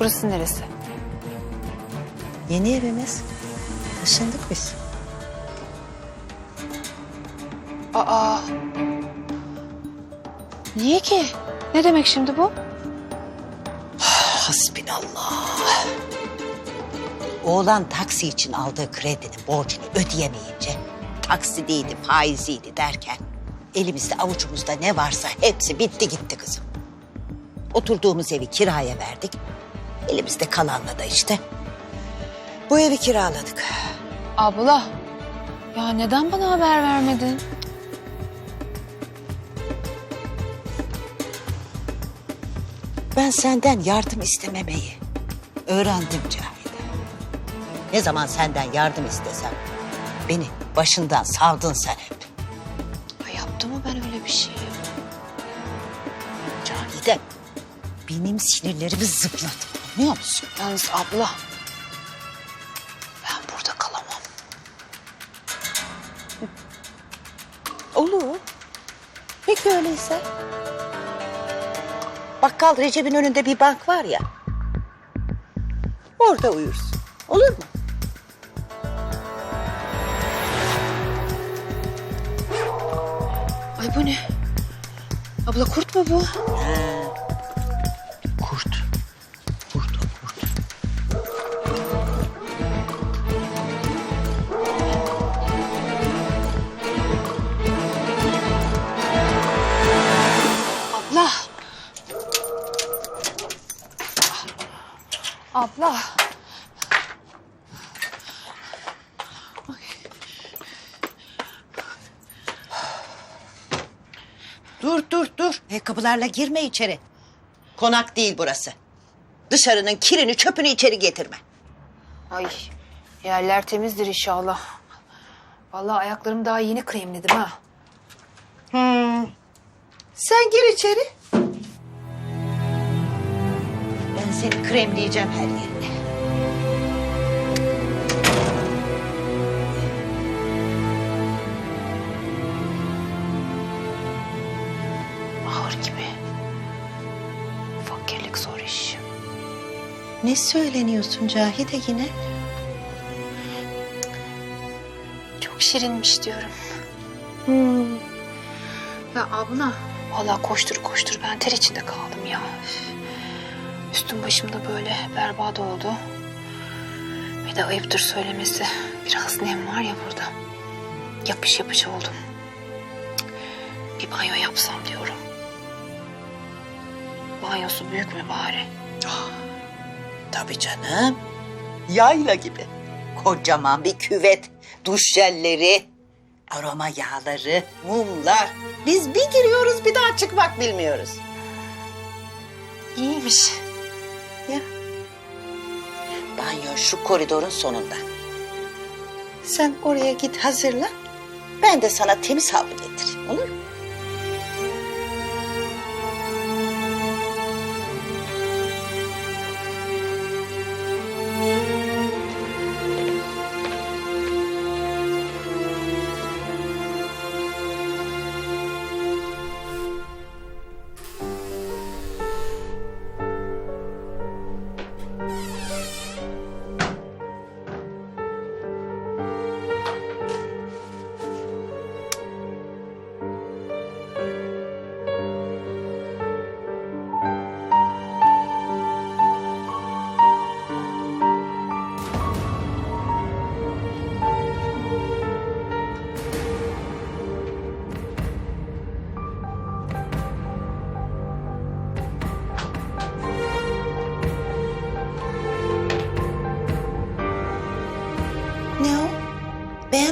Burası neresi? Yeni evimiz. Taşındık biz. Aa. Niye ki? Ne demek şimdi bu? Hasbinallah. Oğlan taksi için aldığı kredinin borcunu ödeyemeyince taksidiydi, faiziydi derken elimizde avucumuzda ne varsa hepsi bitti gitti kızım. Oturduğumuz evi kiraya verdik. Elimizde kalanla da işte bu evi kiraladık. Abla. Ya neden bana haber vermedin? Ben senden yardım istememeyi öğrendim Cahide. Ne zaman senden yardım istesem beni başından savdın sen hep. Ay yaptım mı ben öyle bir şey? Cahide benim sinirlerimi zıpladı anlıyor musun? Yalnız abla. Ben burada kalamam. Olur. Peki öyleyse. Bakkal Recep'in önünde bir bank var ya. Orada uyursun. Olur mu? Ay bu ne? Abla kurt mu bu? Kurt. Abla. Dur dur dur. Ayakkabılarla girme içeri. Konak değil burası. Dışarının kirini çöpünü içeri getirme. Ay yerler temizdir inşallah. Vallahi ayaklarım daha yeni kremledim ha. Sen gir içeri. Seni kremleyeceğim her yerine. Ağır gibi. Fakirlik zor iş. Ne söyleniyorsun Cahide yine? Çok şirinmiş diyorum. Hmm. Ya abla. Vallahi koştur koştur ben ter içinde kaldım ya. Üstüm başım da böyle berbat oldu. Bir de ayıptır söylemesi. Biraz nem var ya burada. Yapış yapış oldum. Bir banyo yapsam diyorum. Banyosu büyük mü bari? Tabii canım. Yayla gibi. Kocaman bir küvet, duş jelleri, aroma yağları, mumlar. Biz bir giriyoruz bir daha çıkmak bilmiyoruz. İyiymiş. Ya. Banyo şu koridorun sonunda. Sen oraya git hazırla. Ben de sana temiz havlu getireyim olur mu?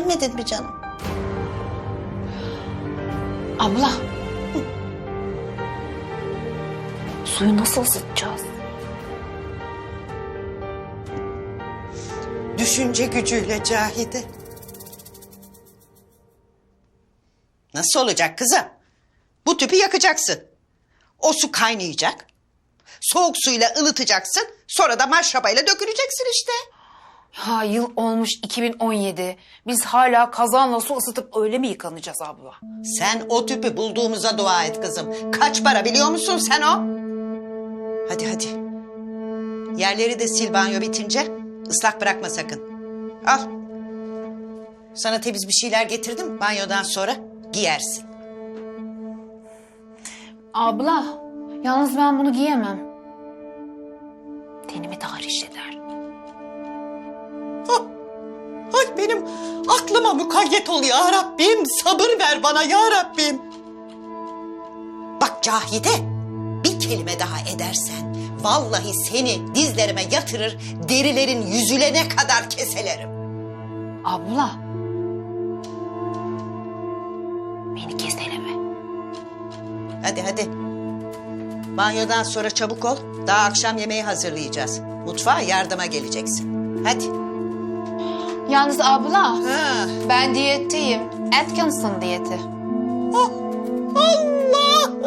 Beğenmedin mi canım? Abla. Suyu nasıl ısıtacağız? Düşünce gücüyle Cahide. Nasıl olacak kızım? Bu tüpü yakacaksın. O su kaynayacak. Soğuk suyla ılıtacaksın. Sonra da maşrabayla döküleceksin işte. Ha yıl olmuş 2017. Biz hala kazanla su ısıtıp öyle mi yıkanacağız abla? Sen o tüpü bulduğumuza dua et kızım. Kaç para biliyor musun sen o? Hadi hadi. Yerleri de sil banyo bitince. ıslak bırakma sakın. Al. Sana temiz bir şeyler getirdim. Banyodan sonra giyersin. Abla, yalnız ben bunu giyemem. Tenimi tahriş eder. Benim aklıma mukayyet ol ya Rabbim. Sabır ver bana ya Rabbim. Bak Cahide bir kelime daha edersen vallahi seni dizlerime yatırır derilerin yüzülene kadar keselerim. Abla. Beni keseleme. Hadi hadi. Banyodan sonra çabuk ol. Daha akşam yemeği hazırlayacağız. Mutfağa yardıma geleceksin. Hadi. Yalnız abla, Ha. ben diyetteyim. Atkinson diyeti. Allah'ım!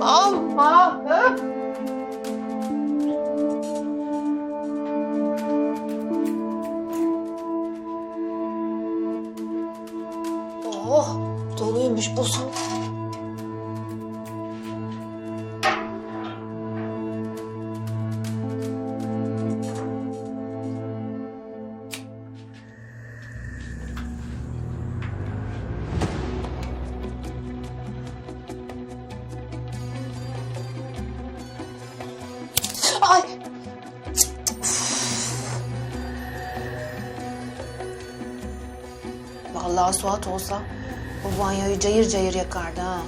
Allah'ım! Allah'ım! Oh, doluymuş bu su. Vallahi Suat olsa bu banyoyu cayır cayır yakardı ha.